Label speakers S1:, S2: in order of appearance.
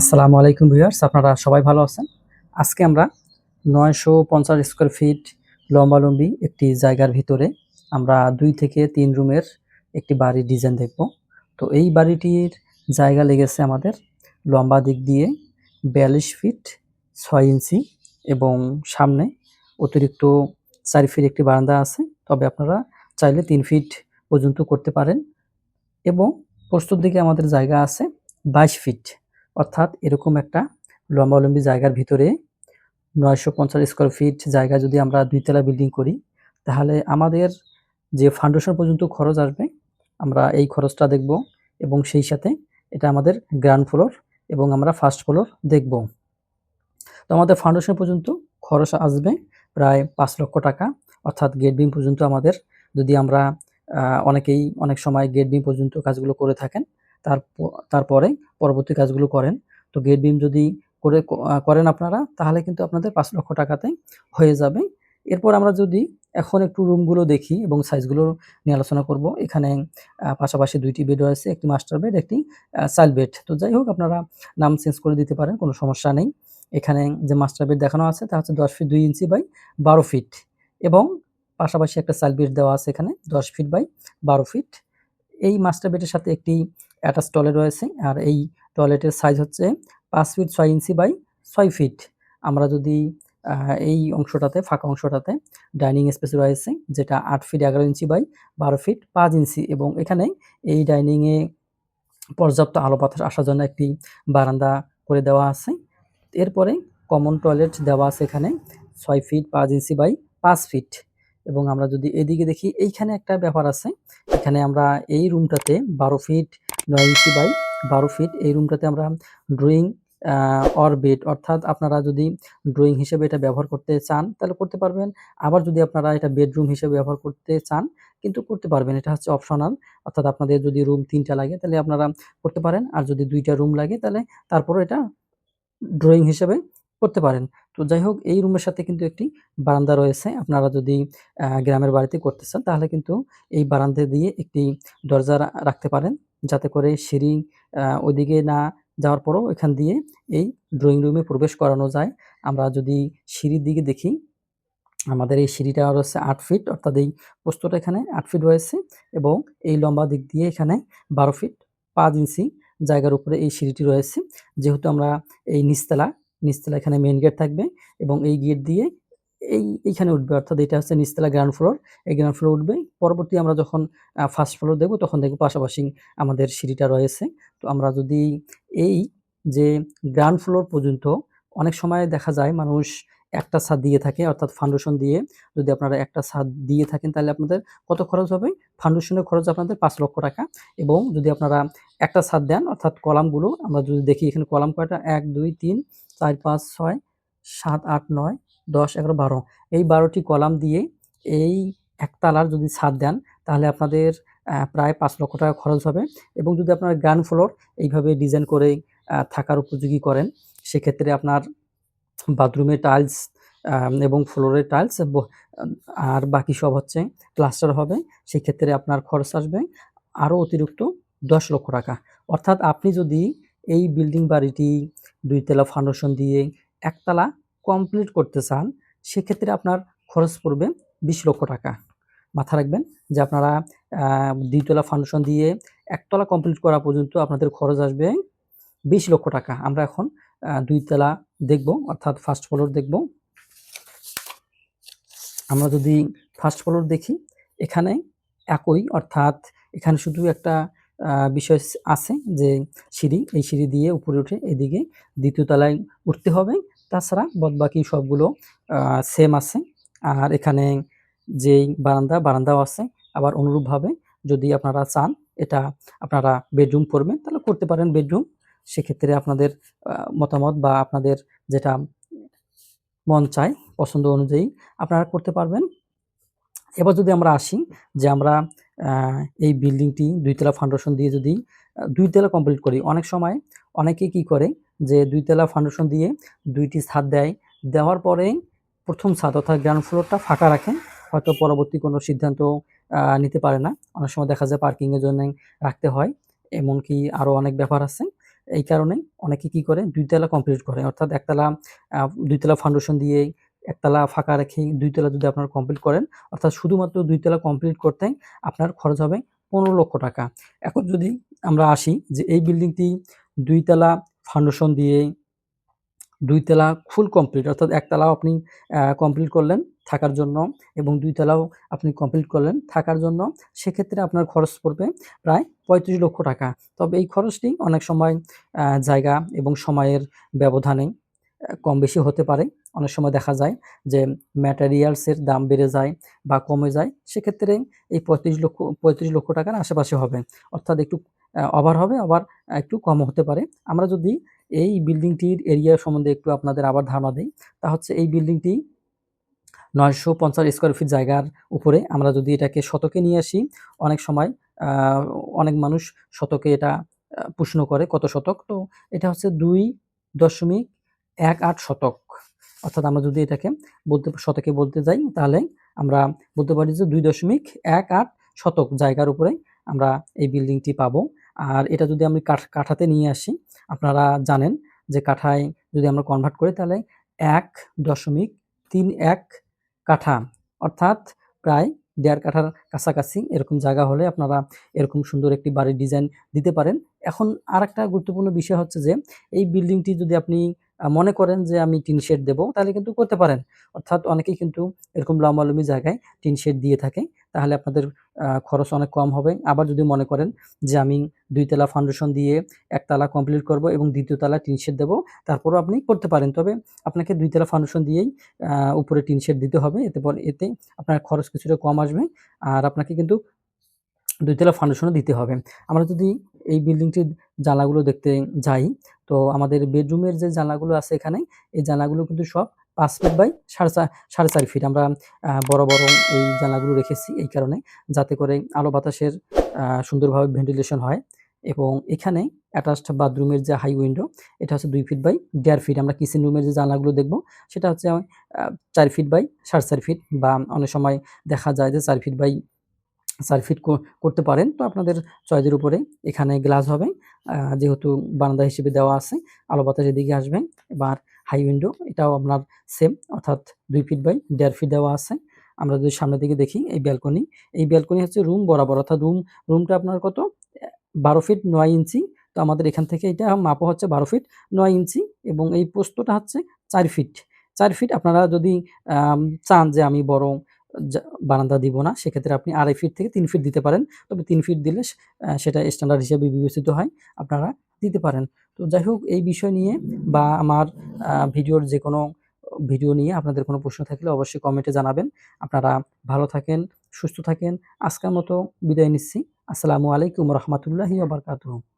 S1: আসসালামু আলাইকুম ভিউয়ার্স আপনারা সবাই ভালো আছেন আজকে আমরা নয়শো পঞ্চাশ স্কোয়ার ফিট লম্বালম্বি একটি জায়গার ভিতরে আমরা দুই থেকে তিন রুমের একটি বাড়ির ডিজাইন দেখব তো এই বাড়িটির জায়গা লেগেছে আমাদের লম্বা দিক দিয়ে বিয়াল্লিশ ফিট ছয় ইঞ্চি এবং সামনে অতিরিক্ত চারি ফিট একটি বারান্দা আছে তবে আপনারা চাইলে তিন ফিট পর্যন্ত করতে পারেন এবং প্রস্তুত দিকে আমাদের জায়গা আছে বাইশ ফিট অর্থাৎ এরকম একটা লম্বাবলম্বী জায়গার ভিতরে নয়শো পঞ্চাশ স্কোয়ার ফিট জায়গা যদি আমরা দুইতলা বিল্ডিং করি তাহলে আমাদের যে ফাউন্ডেশন পর্যন্ত খরচ আসবে আমরা এই খরচটা দেখব এবং সেই সাথে এটা আমাদের গ্রাউন্ড ফ্লোর এবং আমরা ফার্স্ট ফ্লোর দেখব তো আমাদের ফাউন্ডেশন পর্যন্ত খরচ আসবে প্রায় পাঁচ লক্ষ টাকা অর্থাৎ গেট বিম পর্যন্ত আমাদের যদি আমরা অনেকেই অনেক সময় গেট বিম পর্যন্ত কাজগুলো করে থাকেন তার তারপরে পরবর্তী কাজগুলো করেন তো গেট বিম যদি করে করেন আপনারা তাহলে কিন্তু আপনাদের পাঁচ লক্ষ টাকাতে হয়ে যাবে এরপর আমরা যদি এখন একটু রুমগুলো দেখি এবং সাইজগুলো নিয়ে আলোচনা করব এখানে পাশাপাশি দুইটি বেড রয়েছে একটি মাস্টার বেড একটি সাইল বেড তো যাই হোক আপনারা নাম চেঞ্জ করে দিতে পারেন কোনো সমস্যা নেই এখানে যে মাস্টার বেড দেখানো আছে তা হচ্ছে দশ ফিট দুই ইঞ্চি বাই বারো ফিট এবং পাশাপাশি একটা সাইল বেড দেওয়া আছে এখানে দশ ফিট বাই বারো ফিট এই মাস্টার বেডের সাথে একটি অ্যাটাচ টয়লেট রয়েছে আর এই টয়লেটের সাইজ হচ্ছে পাঁচ ফিট ছয় ইঞ্চি বাই ছয় ফিট আমরা যদি এই অংশটাতে ফাঁকা অংশটাতে ডাইনিং স্পেস রয়েছে যেটা আট ফিট এগারো ইঞ্চি বাই বারো ফিট পাঁচ ইঞ্চি এবং এখানে এই ডাইনিংয়ে পর্যাপ্ত আলো আসার জন্য একটি বারান্দা করে দেওয়া আছে এরপরে কমন টয়লেট দেওয়া আছে এখানে ছয় ফিট পাঁচ ইঞ্চি বাই পাঁচ ফিট এবং আমরা যদি এদিকে দেখি এইখানে একটা ব্যাপার আছে এখানে আমরা এই রুমটাতে বারো ফিট নয় ইঞ্চি বাই বারো ফিট এই রুমটাতে আমরা ড্রয়িং অর বেড অর্থাৎ আপনারা যদি ড্রয়িং হিসেবে এটা ব্যবহার করতে চান তাহলে করতে পারবেন আবার যদি আপনারা এটা বেডরুম হিসেবে ব্যবহার করতে চান কিন্তু করতে পারবেন এটা হচ্ছে অপশনাল অর্থাৎ আপনাদের যদি রুম তিনটা লাগে তাহলে আপনারা করতে পারেন আর যদি দুইটা রুম লাগে তাহলে তারপরও এটা ড্রয়িং হিসেবে করতে পারেন তো যাই হোক এই রুমের সাথে কিন্তু একটি বারান্দা রয়েছে আপনারা যদি গ্রামের বাড়িতে করতে চান তাহলে কিন্তু এই বারান্দা দিয়ে একটি দরজা রাখতে পারেন যাতে করে সিঁড়ি ওইদিকে না যাওয়ার পরও এখান দিয়ে এই ড্রয়িং রুমে প্রবেশ করানো যায় আমরা যদি সিঁড়ির দিকে দেখি আমাদের এই সিঁড়িটা রয়েছে আট ফিট অর্থাৎ এই পোস্তটা এখানে আট ফিট রয়েছে এবং এই লম্বা দিক দিয়ে এখানে বারো ফিট পাঁচ ইঞ্চি জায়গার উপরে এই সিঁড়িটি রয়েছে যেহেতু আমরা এই নিচতলা নিচতলা এখানে মেন গেট থাকবে এবং এই গেট দিয়ে এই এইখানে উঠবে অর্থাৎ এটা হচ্ছে নিচতলা গ্রাউন্ড ফ্লোর এই গ্রাউন্ড ফ্লোর উঠবে পরবর্তী আমরা যখন ফার্স্ট ফ্লোর দেবো তখন দেখব পাশাপাশি আমাদের সিঁড়িটা রয়েছে তো আমরা যদি এই যে গ্রাউন্ড ফ্লোর পর্যন্ত অনেক সময় দেখা যায় মানুষ একটা ছাদ দিয়ে থাকে অর্থাৎ ফাউন্ডেশন দিয়ে যদি আপনারা একটা ছাদ দিয়ে থাকেন তাহলে আপনাদের কত খরচ হবে ফাউন্ডেশনের খরচ আপনাদের পাঁচ লক্ষ টাকা এবং যদি আপনারা একটা ছাদ দেন অর্থাৎ কলামগুলো আমরা যদি দেখি এখানে কলাম কয়টা এক দুই তিন চার পাঁচ ছয় সাত আট নয় দশ এগারো বারো এই বারোটি কলাম দিয়ে এই একতলার যদি ছাদ দেন তাহলে আপনাদের প্রায় পাঁচ লক্ষ টাকা খরচ হবে এবং যদি আপনার গান ফ্লোর এইভাবে ডিজাইন করে থাকার উপযোগী করেন সেক্ষেত্রে আপনার বাথরুমের টাইলস এবং ফ্লোরের টাইলস আর বাকি সব হচ্ছে ক্লাস্টার হবে সেক্ষেত্রে আপনার খরচ আসবে আরও অতিরিক্ত দশ লক্ষ টাকা অর্থাৎ আপনি যদি এই বিল্ডিং বাড়িটি দুই তলা ফাউন্ডেশন দিয়ে একতলা কমপ্লিট করতে চান সেক্ষেত্রে আপনার খরচ পড়বে বিশ লক্ষ টাকা মাথা রাখবেন যে আপনারা দুইতলা ফাউন্ডেশন দিয়ে একতলা কমপ্লিট করা পর্যন্ত আপনাদের খরচ আসবে বিশ লক্ষ টাকা আমরা এখন দুই তলা দেখব অর্থাৎ ফার্স্ট ফ্লোর দেখব আমরা যদি ফার্স্ট ফ্লোর দেখি এখানে একই অর্থাৎ এখানে শুধু একটা বিষয় আছে যে সিঁড়ি এই সিঁড়ি দিয়ে উপরে উঠে এদিকে দ্বিতীয় তলায় উঠতে হবে তাছাড়া বদবাকি সবগুলো সেম আছে আর এখানে যেই বারান্দা বারান্দাও আছে আবার অনুরূপভাবে যদি আপনারা চান এটা আপনারা বেডরুম করবেন তাহলে করতে পারেন বেডরুম সেক্ষেত্রে আপনাদের মতামত বা আপনাদের যেটা মন চায় পছন্দ অনুযায়ী আপনারা করতে পারবেন এবার যদি আমরা আসি যে আমরা এই বিল্ডিংটি দুইতলা ফাউন্ডেশন দিয়ে যদি দুইতলা কমপ্লিট করি অনেক সময় অনেকে কি করে যে দুইতলা ফাউন্ডেশন দিয়ে দুইটি ছাদ দেয় দেওয়ার পরে প্রথম ছাদ অর্থাৎ গ্রাউন্ড ফ্লোরটা ফাঁকা রাখে হয়তো পরবর্তী কোনো সিদ্ধান্ত নিতে পারে না অনেক সময় দেখা যায় পার্কিংয়ের জন্য রাখতে হয় এমনকি আরও অনেক ব্যাপার আছে এই কারণে অনেকে কি করে দুইতলা কমপ্লিট করে অর্থাৎ একতলা দুইতলা ফাউন্ডেশন দিয়ে একতলা ফাঁকা রেখে দুইতলা যদি আপনারা কমপ্লিট করেন অর্থাৎ শুধুমাত্র দুইতলা কমপ্লিট করতে আপনার খরচ হবে পনেরো লক্ষ টাকা এখন যদি আমরা আসি যে এই বিল্ডিংটি দুইতলা ফাউন্ডেশন দিয়ে দুইতলা ফুল কমপ্লিট অর্থাৎ একতলাও আপনি কমপ্লিট করলেন থাকার জন্য এবং দুইতলাও আপনি কমপ্লিট করলেন থাকার জন্য সেক্ষেত্রে আপনার খরচ পড়বে প্রায় পঁয়ত্রিশ লক্ষ টাকা তবে এই খরচটি অনেক সময় জায়গা এবং সময়ের ব্যবধানে কম বেশি হতে পারে অনেক সময় দেখা যায় যে ম্যাটেরিয়ালসের দাম বেড়ে যায় বা কমে যায় সেক্ষেত্রে এই পঁয়ত্রিশ লক্ষ পঁয়ত্রিশ লক্ষ টাকার আশেপাশে হবে অর্থাৎ একটু ওভার হবে আবার একটু কম হতে পারে আমরা যদি এই বিল্ডিংটির এরিয়া সম্বন্ধে একটু আপনাদের আবার ধারণা দিই তা হচ্ছে এই বিল্ডিংটি নয়শো পঞ্চাশ স্কোয়ার ফিট জায়গার উপরে আমরা যদি এটাকে শতকে নিয়ে আসি অনেক সময় অনেক মানুষ শতকে এটা প্রশ্ন করে কত শতক তো এটা হচ্ছে দুই দশমিক এক আট শতক অর্থাৎ আমরা যদি এটাকে বলতে শতকে বলতে যাই তাহলে আমরা বলতে পারি যে দুই দশমিক এক আট শতক জায়গার উপরে আমরা এই বিল্ডিংটি পাবো আর এটা যদি আমি কাঠাতে নিয়ে আসি আপনারা জানেন যে কাঠায় যদি আমরা কনভার্ট করি তাহলে এক দশমিক তিন এক কাঠা অর্থাৎ প্রায় দেড় কাঠার কাছাকাছি এরকম জায়গা হলে আপনারা এরকম সুন্দর একটি বাড়ির ডিজাইন দিতে পারেন এখন আর একটা গুরুত্বপূর্ণ বিষয় হচ্ছে যে এই বিল্ডিংটি যদি আপনি মনে করেন যে আমি টিন শেড দেবো তাহলে কিন্তু করতে পারেন অর্থাৎ অনেকেই কিন্তু এরকম লম্বালম্বি জায়গায় টিন শেড দিয়ে থাকে তাহলে আপনাদের খরচ অনেক কম হবে আবার যদি মনে করেন যে আমি দুই তলা ফাউন্ডেশন দিয়ে একতলা কমপ্লিট করব এবং দ্বিতীয় তলা টিন শেড দেবো তারপরও আপনি করতে পারেন তবে আপনাকে দুই তলা ফাউন্ডেশন দিয়েই উপরে টিন শেড দিতে হবে এতে পর এতে আপনার খরচ কিছুটা কম আসবে আর আপনাকে কিন্তু দুইতলা ফাউন্ডেশনও দিতে হবে আমরা যদি এই বিল্ডিংটির জানালাগুলো দেখতে যাই তো আমাদের বেডরুমের যে জানালাগুলো আছে এখানে এই জানালাগুলো কিন্তু সব পাঁচ ফিট বাই সাড়ে চার সাড়ে চার ফিট আমরা বড় বড় এই জানালাগুলো রেখেছি এই কারণে যাতে করে আলো বাতাসের সুন্দরভাবে ভেন্টিলেশন হয় এবং এখানে অ্যাটাচড বাথরুমের যে হাই উইন্ডো এটা হচ্ছে দুই ফিট বাই দেড় ফিট আমরা কিচেন রুমের যে জানলাগুলো দেখব সেটা হচ্ছে চার ফিট বাই সাড়ে চার ফিট বা অনেক সময় দেখা যায় যে চার ফিট বাই সার্ফিট করতে পারেন তো আপনাদের চয়েসের উপরে এখানে গ্লাস হবে যেহেতু বারান্দা হিসেবে দেওয়া আছে আলো বাতাস এদিকে আসবেন এবার হাই উইন্ডো এটাও আপনার সেম অর্থাৎ দুই ফিট বাই দেড় ফিট দেওয়া আছে আমরা যদি সামনের দিকে দেখি এই ব্যালকনি এই ব্যালকনি হচ্ছে রুম বরাবর অর্থাৎ রুম রুমটা আপনার কত বারো ফিট নয় ইঞ্চি তো আমাদের এখান থেকে এটা মাপও হচ্ছে বারো ফিট নয় ইঞ্চি এবং এই পোস্তটা হচ্ছে চার ফিট চার ফিট আপনারা যদি চান যে আমি বরং বারান্দা দিব না সেক্ষেত্রে আপনি আড়াই ফিট থেকে তিন ফিট দিতে পারেন তবে তিন ফিট দিলে সেটা স্ট্যান্ডার্ড হিসেবে বিবেচিত হয় আপনারা দিতে পারেন তো যাই হোক এই বিষয় নিয়ে বা আমার ভিডিওর যে কোনো ভিডিও নিয়ে আপনাদের কোনো প্রশ্ন থাকলে অবশ্যই কমেন্টে জানাবেন আপনারা ভালো থাকেন সুস্থ থাকেন আজকের মতো বিদায় নিচ্ছি আসসালামু আলাইকুম রহমতুল্লাহি আবরকাতু